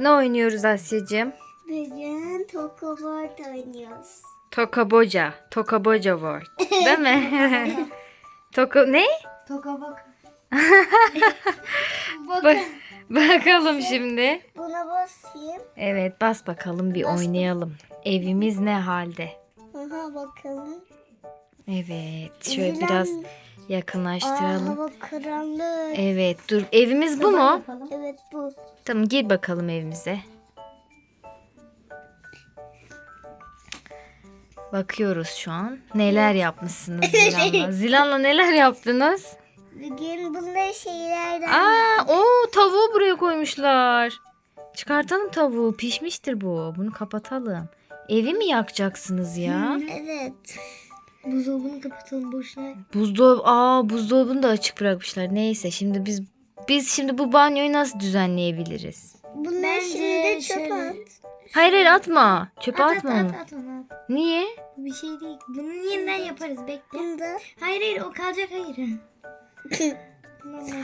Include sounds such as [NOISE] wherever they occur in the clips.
Ne oynuyoruz Asya'cığım? Bugün Tokobort oynuyoruz. Tokaboca. Tokaboca World. Değil mi? [LAUGHS] Toko ne? Toka bak. [LAUGHS] Bak, bakalım şimdi. Buna basayım. Evet bas bakalım bir oynayalım. Evimiz ne halde? Aha bakalım. Evet şöyle biraz Aa, yakınlaştıralım. hava karanlık. Evet dur evimiz bu mu? Evet bu. Tamam gir bakalım evimize. Bakıyoruz şu an. Neler yapmışsınız Zilan'la? [LAUGHS] Zilan'la neler yaptınız? Bugün bunlar şeylerden. Aa, o tavuğu buraya koymuşlar. Çıkartalım tavuğu. Pişmiştir bu. Bunu kapatalım. Evi mi yakacaksınız ya? Evet. Buzdolabını kapatalım boşuna. Buzdolabı, aa buzdolabını da açık bırakmışlar. Neyse şimdi biz biz şimdi bu banyoyu nasıl düzenleyebiliriz? Bunları şimdi çöpe at. Hayır hayır atma. Çöpe atma onu. At onu at. Niye? Bu bir şey değil. Bunu yeniden yaparız bekle. Bunu da. Hayır hayır o kalacak hayır. [LAUGHS]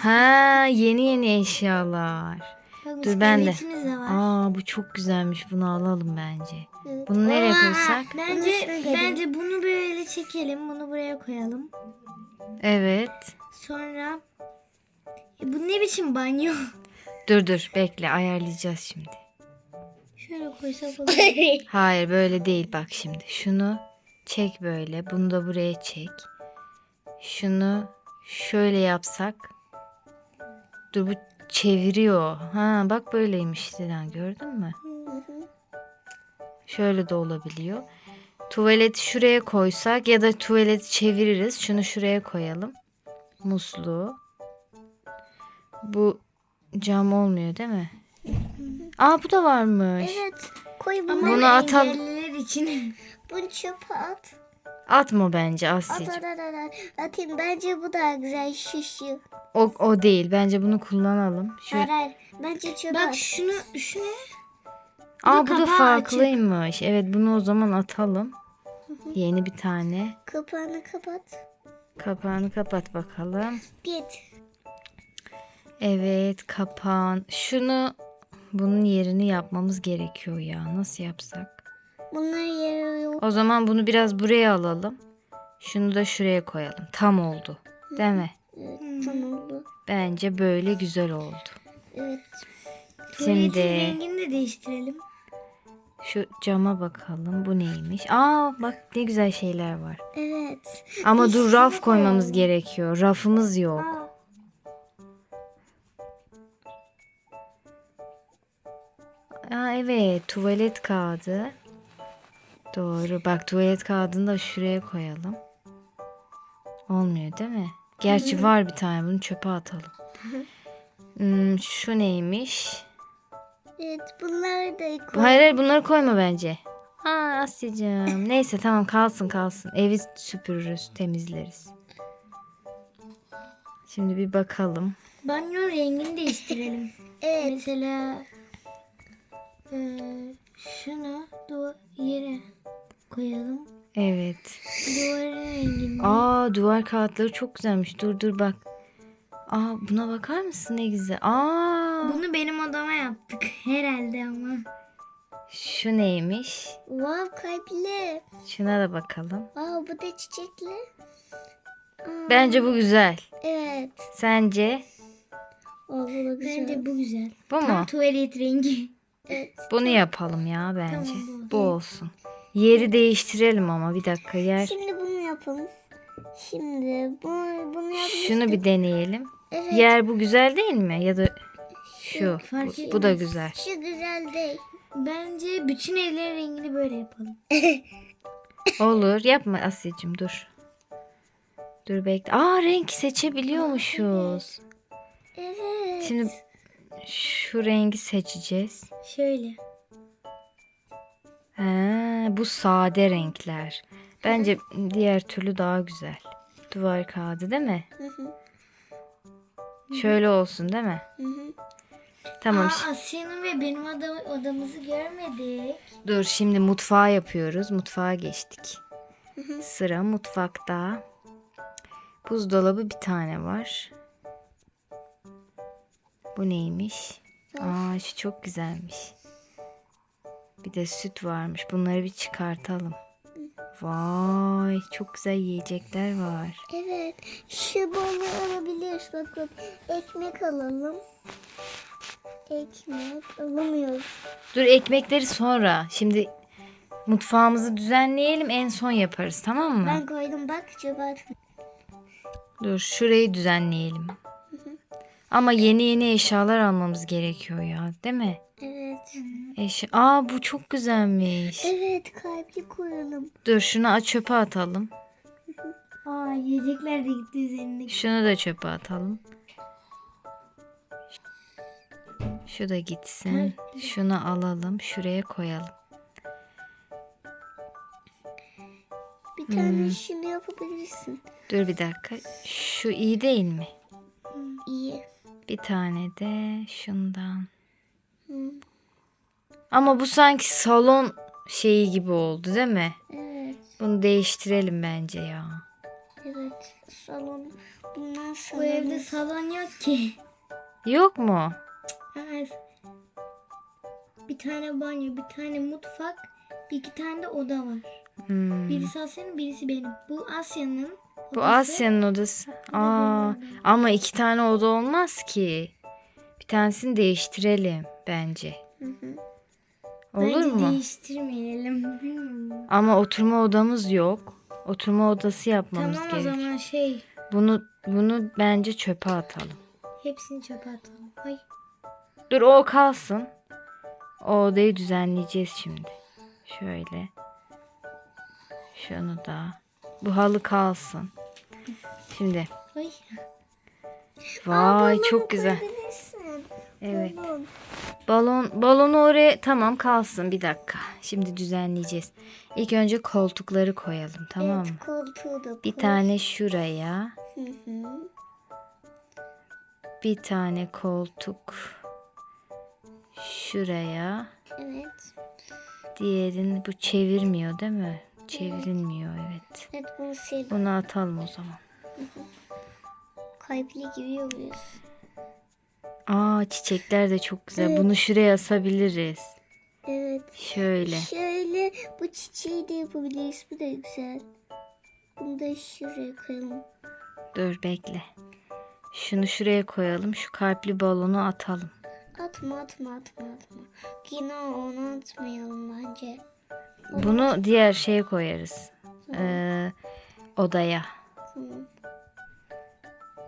Ha yeni yeni eşyalar. Bak, Dur ben de. Aa bu çok güzelmiş. Bunu alalım bence. Bunu nereye koysak? Bence üstüne bence bunu böyle çekelim. Bunu buraya koyalım. Evet. Sonra E, bu ne biçim banyo? [LAUGHS] Dur dur bekle ayarlayacağız şimdi. Şöyle koysak olur. [LAUGHS] Hayır böyle değil bak şimdi. Şunu çek böyle. Bunu da buraya çek. Şunu şöyle yapsak. Dur bu çeviriyor. Ha bak böyleymiş Dilan gördün mü? Şöyle de olabiliyor. Tuvaleti şuraya koysak ya da tuvaleti çeviririz. Şunu şuraya koyalım. Musluğu. Bu cam olmuyor değil mi? Aa bu da varmış. Evet. Koy bunu. Bunu atalım. için. [LAUGHS] Bunu çöpe at. Atma bence At Asya'cığım. at at at. Atayım. Bence bu daha güzel şişiyor. O, o değil. Bence bunu kullanalım. Şu, Hayır hayır. Bence çöpe Bak at. şunu şu ne? Aa bu da farklıymış. Evet bunu o zaman atalım. Yeni bir tane. Kapağını kapat. Kapağını kapat bakalım. Git. Evet kapağın. Şunu bunun yerini yapmamız gerekiyor ya. Nasıl yapsak? Bunlar yeri yok. O zaman bunu biraz buraya alalım. Şunu da şuraya koyalım. Tam oldu. Değil mi? Evet, tam oldu. Bence böyle güzel oldu. Evet. Tuvaletin Şimdi rengini de değiştirelim. şu cama bakalım. Bu neymiş? Aa bak ne güzel şeyler var. Evet. Ama dur raf koymamız gerekiyor. Rafımız yok. Aa, Aa evet tuvalet kağıdı. Doğru. Bak tuvalet kağıdını da şuraya koyalım. Olmuyor değil mi? Gerçi var bir tane bunu çöpe atalım. Hmm, şu neymiş? evet bunları da koy. Hayır hayır bunları koyma bence. Aa Asya'cığım. Neyse tamam kalsın kalsın. Evi süpürürüz temizleriz. Şimdi bir bakalım. Banyonun rengini değiştirelim. [LAUGHS] Evet. Mesela eee, şunu duvar yere koyalım. Evet. Duvarın rengini. Aa duvar kağıtları çok güzelmiş. Dur dur bak. Aa buna bakar mısın ne güzel. Aa Bunu benim odama yaptık [LAUGHS] herhalde ama. şu neymiş? Wow kalpli. Şuna da bakalım. Wow bu da çiçekli. Aa, Bence bu güzel. Evet. Sence O bu da güzel. Bence bu güzel. bu mu? Tam tuvalet rengi. Evet. Bunu yapalım ya bence. Tamam, bu. bu olsun. Yeri değiştirelim ama bir dakika yer. Şimdi bunu yapalım. Şimdi bu, bunu yapmıştık. Şunu bir deneyelim. Evet. Yer bu güzel değil mi? Ya da şu. fark Bu, bu da güzel. Şu güzel değil. Bence bütün evlerin rengini böyle yapalım. [LAUGHS] Olur. Yapma Asya'cığım dur. Dur bekle. Aa renk seçebiliyormuşuz. Evet. Şimdi şu rengi seçeceğiz. Şöyle. Ha, bu sade renkler. Bence diğer türlü daha güzel. Duvar kağıdı değil mi? Hı hı. Şöyle olsun değil mi? Hı hı. Tamam. Aa, Asya'nın ve benim oda, odamızı görmedik. Dur şimdi mutfağa yapıyoruz. Mutfağa geçtik. Sıra mutfakta. Buzdolabı bir tane var. Bu neymiş? Aa şu çok güzelmiş. Bir de süt varmış. Bunları bir çıkartalım. Vay çok güzel yiyecekler var. Evet. Şu balı alabiliriz. Bak bak. Ekmek alalım. Ekmek alamıyoruz. Dur ekmekleri sonra. Şimdi mutfağımızı düzenleyelim en son yaparız tamam mı? Ben koydum bak çöpe. Dur şurayı düzenleyelim. Ama yeni yeni eşyalar almamız gerekiyor ya değil mi? Evet. Eşya... Aa bu çok güzelmiş. Evet kalpli koyalım. Dur şunu aç çöpe atalım. [LAUGHS] Aa yiyecekler de gitti üzerinde. Şunu da çöpe atalım. Şu da gitsin. Şunu alalım. Şuraya koyalım. Bir tane şunu yapabilirsin. Dur bir dakika. Şu iyi değil mi? İyi. Bir tane de şundan. Ama bu sanki salon şeyi gibi oldu değil mi? Evet. Bunu değiştirelim bence ya. Evet. Salon. Bundan salon. Bu evde salon yok ki. Yok mu? Evet. Bir tane banyo, bir tane mutfak, bir iki tane de oda var. Hmm. Birisi Asya'nın, birisi benim. Bu Asya'nın. Bu odası. Asya'nın odası. Aa, ama iki tane oda olmaz ki. Bir tanesini değiştirelim bence. Olur Bence mu? değiştirmeyelim. Bilmiyorum. Ama oturma odamız yok. Oturma odası yapmamız Tamam o gerek. zaman şey Bunu bunu bence çöpe atalım. hepsini çöpe atalım. Ay. Dur o kalsın. O odayı düzenleyeceğiz şimdi. Şöyle. Şunu da. Bu halı kalsın. Şimdi. Ay. Vay çok güzel. Evet. Balon. Balon balonu oraya tamam kalsın bir dakika. Şimdi düzenleyeceğiz. İlk önce koltukları koyalım tamam mı? Evet koltuğu da Bir koy. tane şuraya, Hı hı. bir tane koltuk şuraya. Evet. Diğerini bu çevirmiyor değil mi? Çevrilmiyor evet. Evet bunu sil. Bunu atalım o zaman. Kalpli gibi yapıyoruz. Aa çiçekler de çok güzel. Evet. Bunu şuraya asabiliriz. Evet. Şöyle. Şöyle bu çiçeği de yapabiliriz. Bu da güzel. Bunu da şuraya koyalım. Dur bekle. Şunu şuraya koyalım. Şu kalpli balonu atalım. Atma atma atma atma. Yine onu atmayalım bence. Bunu diğer şeye koyarız. Ee, odaya. Tamam.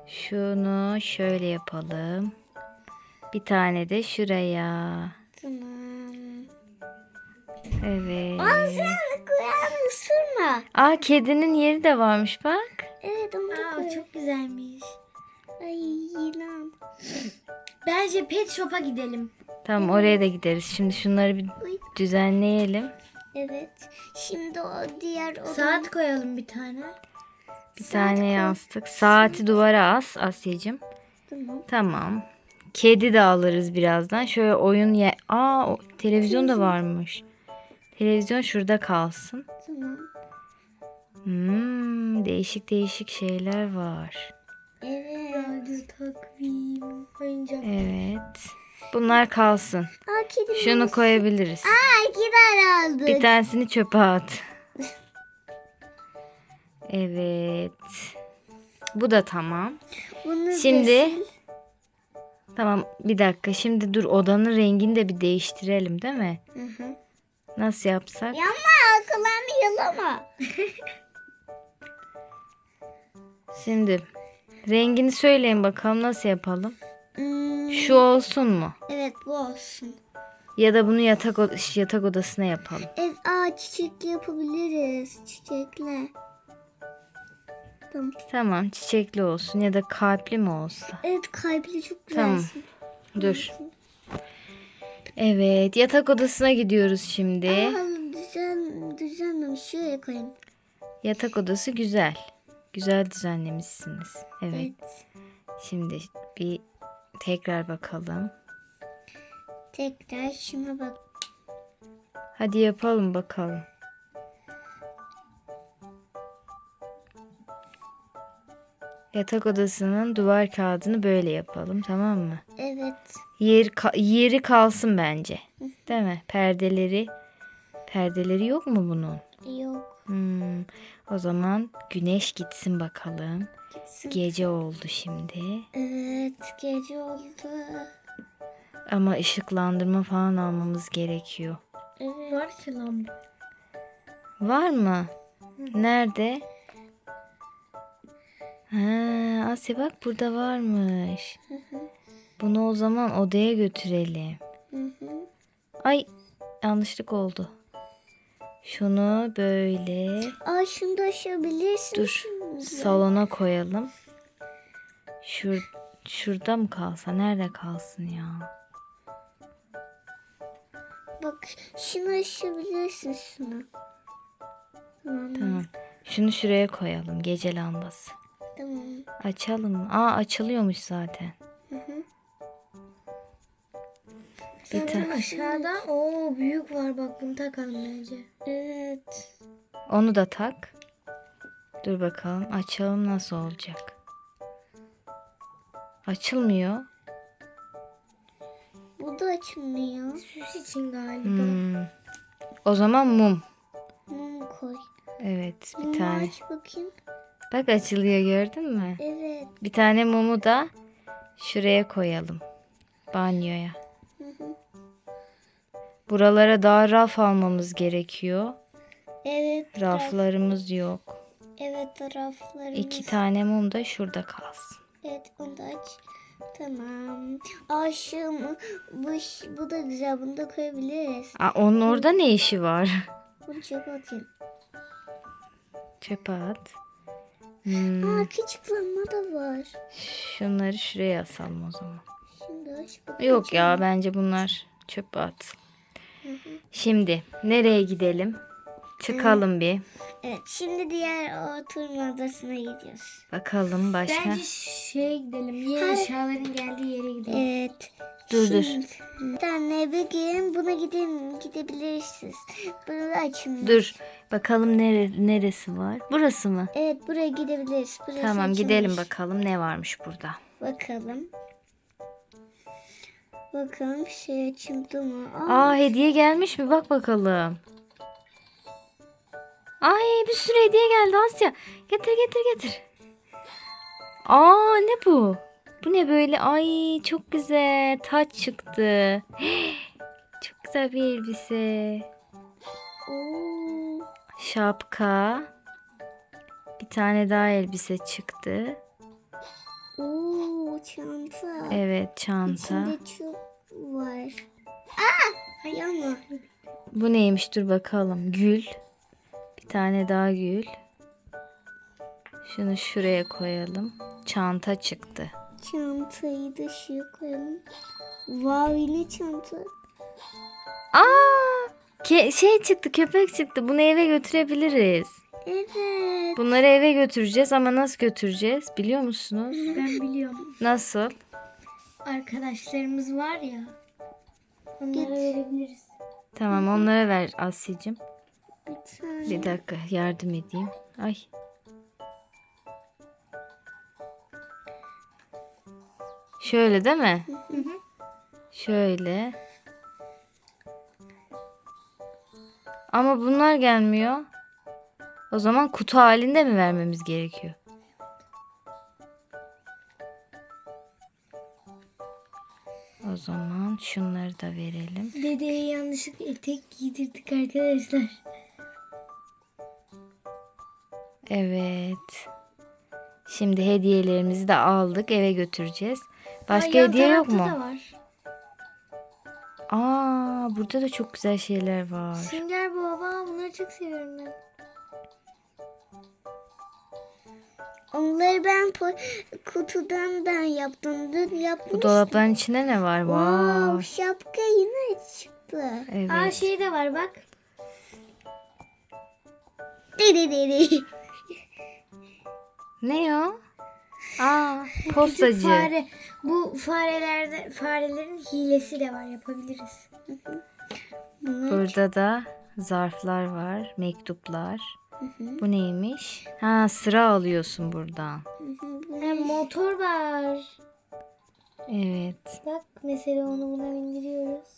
Şunu şöyle yapalım. Bir tane de şuraya. Tamam. Evet. Sen kulağını ısırma. Aa kedinin yeri de varmış bak. Evet onu da Aa koy. çok güzelmiş. Ay yılan. Bence pet shop'a gidelim. Tamam oraya da gideriz. Şimdi şunları bir Uy. düzenleyelim. Evet. Şimdi o diğer odanın... Saat koyalım bir tane. Bir tane yastık. Saati duvara as Asya'cığım. Tamam. Tamam. Kedi de alırız birazdan. Şöyle oyun ye... Aa o, televizyon da varmış. Televizyon şurada kalsın. Tamam. Hmm, değişik değişik şeyler var. Evet. Takvim. Evet. Bunlar kalsın. Aa kedi Şunu koyabiliriz. Aa iki tane aldık. Bir tanesini çöpe at. Evet. Bu da tamam. Bunu Şimdi-. Tamam bir dakika. Şimdi dur odanın rengini de bir değiştirelim değil mi? Hı hı. Nasıl yapsak? Yama akıllarını yalama. [LAUGHS] Şimdi rengini söyleyin bakalım nasıl yapalım? Hmm, Şu olsun mu? evet bu olsun. Ya da bunu yatak yatak odasına yapalım. Evet aa çiçekli yapabiliriz. Çiçekle. Tamam. Tamam çiçekli olsun ya da kalpli mi olsa? Evet kalpli çok Tamam. güzelsin. Dur. Evet yatak odasına gidiyoruz şimdi. Aa, düzen, düzenlemiş. Şuraya koyayım. Yatak odası güzel. Güzel düzenlemişsiniz. Evet. Evet. Şimdi bir tekrar bakalım. Tekrar şuna bak. Hadi yapalım bakalım. Yatak odasının duvar kağıdını böyle yapalım tamam mı? Evet. Yer ka- yeri kalsın bence. Değil mi? Perdeleri perdeleri yok mu bunun? Yok. Hmm, o zaman güneş gitsin bakalım. Gitsin. Gece oldu şimdi. Evet. Gece oldu. Ama ışıklandırma falan almamız gerekiyor. Evet. Var ki lamba. Var mı? Nerede? Ha, Asya bak burada varmış. Bunu o zaman odaya götürelim. Hı hı. Ay yanlışlık oldu. Şunu böyle Aa şunu da aşabilirsin. dur da. salona koyalım. Şur şurada mı kalsa? Nerede kalsın ya? Bak şunu aşabilirsin şunu. Tamam. Tamam. Şunu şuraya koyalım. Gece lambası. Tamam. Açalım? Aa açılıyormuş zaten. Bir Sonra tane. aşağıda o büyük var bak bunu takalım bence. Evet. Onu da tak. Dur bakalım açalım nasıl olacak. Açılmıyor. Bu da açılmıyor. Süs için galiba. Hmm. O zaman mum. Mum koy. Evet bir Mumu tane. aç bakayım. Bak açılıyor gördün mü? Evet. Bir tane mumu da şuraya koyalım. Banyoya. Buralara daha raf almamız gerekiyor. Evet. raf- Raflarımız yok. Evet raflarımız. İki tane mum da şurada kalsın. Evet onu da aç. Tamam. Mu- bu, bu da güzel. Bunu da koyabiliriz. Aa, onun orada ne işi var? Bunu çöpe atayım. Çöpe at. Hmm, Aa küçük lamba da var. şunları şuraya asalım o zaman. Şimdi aç. Yok ya bence bunlar çöpe at. Şimdi nereye gidelim? Çıkalım bir. Evet şimdi diğer oturma odasına gidiyoruz. Bakalım başka. Bence şeye gidelim. Yer eşyaların geldiği yere gidelim. Evet. Dur, dur. Şimdi Bir tane bir gün buna gidin gidebilirsiniz. Bunu da açın. Dur. Bakalım nere, neresi var? Burası mı? Evet buraya gidebiliriz. Burası Tamam açılmış. gidelim bakalım ne varmış burada. Bakalım. Bakalım şey açıldı mı? Aa, Aa hediye gelmiş mi? Bak bakalım. Ay bir sürü hediye geldi Asya. Getir getir getir. Aa ne bu? Bu ne böyle? Ay çok güzel. Taç çıktı. [GASPS] Çok güzel bir elbise. Oo. Şapka. Bir tane daha elbise çıktı. Oo çanta. Evet çanta. İçinde çok var. Aa! Ama. Bu neymiş dur bakalım. Gül. Bir tane daha gül. Şunu şuraya koyalım. Çanta çıktı. Çantayı da şuraya koyalım. Wow yine çanta. Aa! Ke- şey çıktı, köpek çıktı. Bunu eve götürebiliriz. Evet. Bunları eve götüreceğiz ama nasıl götüreceğiz? Biliyor musunuz? Ben biliyorum. Nasıl? Arkadaşlarımız var ya. Onlara verebiliriz. Tamam onlara ver Asya'cığım. Bir tane. Bir dakika yardım edeyim. Ay. Şöyle değil mi? Şöyle. Ama bunlar gelmiyor. O zaman kutu halinde mi vermemiz gerekiyor? O zaman şunları da verelim. Dedeye yanlışlıkla etek giydirdik arkadaşlar. Evet. Şimdi hediyelerimizi de aldık eve götüreceğiz. Başka Aa, yan hediye yok mu? da var. Aa, burada da çok güzel şeyler var. Sünger baba bunları çok seviyorum ben. Onları ben po- kutudan ben yaptım. Dün yapmıştım. Bu dolapların içinde ne var? Wow, Wow. şapka yine çıktı. Evet. Aa şey de var bak. Diri diri. Ne o? Aa, Küçük postacı. fare. Bu farelerde farelerin hilesi de var yapabiliriz. Burada da zarflar var, mektuplar. Bu neymiş? Ha, sıra alıyorsun buradan. Hı hı, Ha, motor var. Evet. Bak mesela onu buna bindiriyoruz.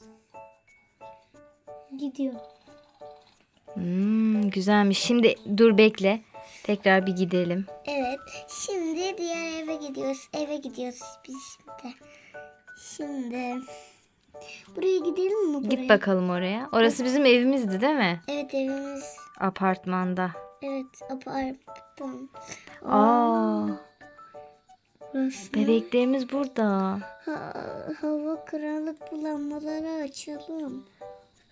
Gidiyor. Hmm, güzelmiş. Şimdi dur bekle. Tekrar bir gidelim. Evet. Şimdi diğer eve gidiyoruz. Eve gidiyoruz biz şimdi. Şimdi buraya gidelim mi? Buraya? Git bakalım oraya. Orası bizim evimizdi değil mi? Evet evimiz. Apartmanda. Evet apartman. Aa, Burası. bebeklerimiz burada. Ha, hava karanlık bu lambaları açalım.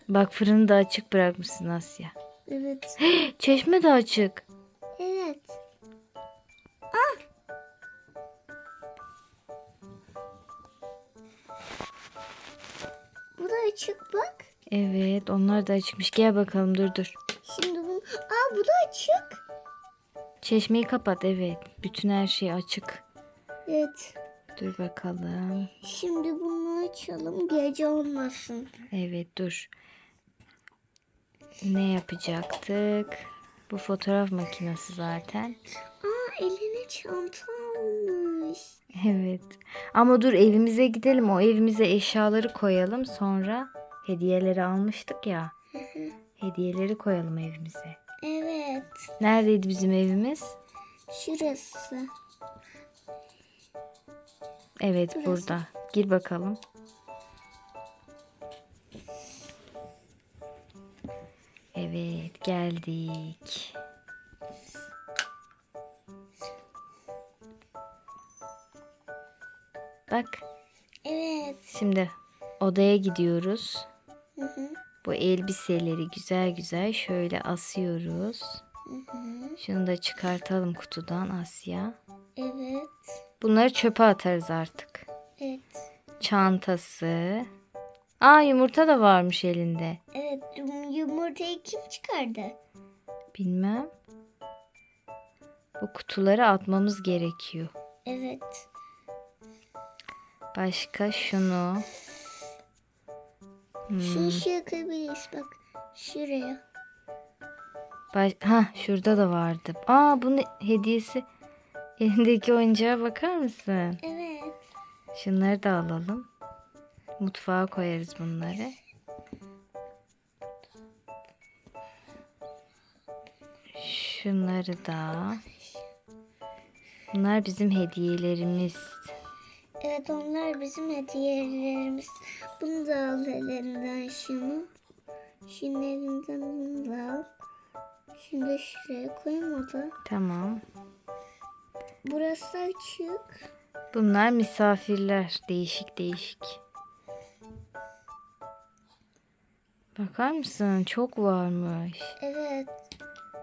Bak fırını da açık bırakmışsın Asya. Evet. [GASPS] Çeşme de açık. Evet. Ah! Bu da açık bak. Evet onlar da açıkmış. Gel bakalım dur dur. Şimdi bu... Aa bu da açık. Çeşmeyi kapat evet. Bütün her şey açık. Evet. Dur bakalım. Şimdi bunu açalım gece olmasın. Evet dur. Ne yapacaktık? Bu fotoğraf makinesi zaten. Aa eline çanta almış. Evet. Ama dur evimize gidelim. O evimize eşyaları koyalım. Sonra hediyeleri almıştık ya. Hediyeleri koyalım evimize. Evet. Neredeydi bizim evimiz? Şurası. Evet Burası. burada. Gir bakalım. Evet geldik. Bak Evet. şimdi odaya gidiyoruz. Hı hı. Bu elbiseleri güzel güzel şöyle asıyoruz. Hı hı. Şunu da çıkartalım kutudan Asya. Evet. Bunları çöpe atarız artık. Evet. Çantası. Aa yumurta da varmış elinde. Evet. Yumurtayı kim çıkardı? Bilmem. Bu kutuları atmamız gerekiyor. Evet. Başka şunu. Hmm. Şu şuraya koyabiliriz bak. Şuraya. Baş... Ha şurada da vardı. Aa bunun hediyesi. [LAUGHS] Elindeki oyuncağa bakar mısın? Evet. Şunları da alalım. Mutfağa koyarız bunları. Şunları da. Bunlar bizim hediyelerimiz. Evet onlar bizim hediyelerimiz. Bunu da al elinden şunu. Şunun elinden bunu da al. Da şuraya koymadı. Tamam. Burası açık. Bunlar misafirler. Değişik değişik. Bakar mısın? Çok varmış. Evet.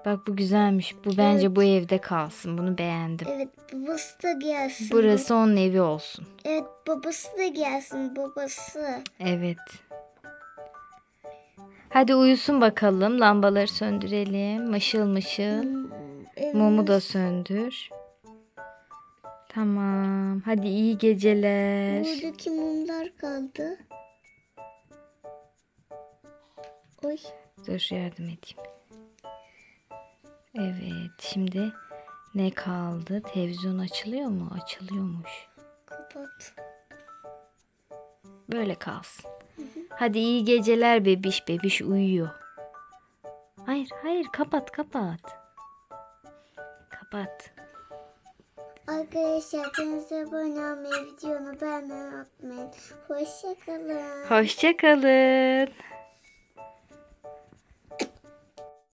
Bak bu güzelmiş. Bu bence bu evde kalsın. Bunu beğendim. Evet babası da gelsin. Burası onun evi olsun. Evet babası da gelsin babası. Evet. Hadi uyusun bakalım. Lambaları söndürelim. Mışıl mışıl. Evet. Mumu da söndür. Tamam. Hadi iyi geceler. Buradaki mumlar kaldı. Oy. Dur yardım edeyim. Evet. Şimdi ne kaldı? Televizyon açılıyor mu? Açılıyormuş. Kapat. Böyle kalsın. Hadi iyi geceler bebiş. Bebiş uyuyor. Hayır hayır kapat kapat. Kapat. Arkadaşlar kanalımıza abone olmayı, videomu beğenmeyi unutmayın. Hoşçakalın. Hoşçakalın.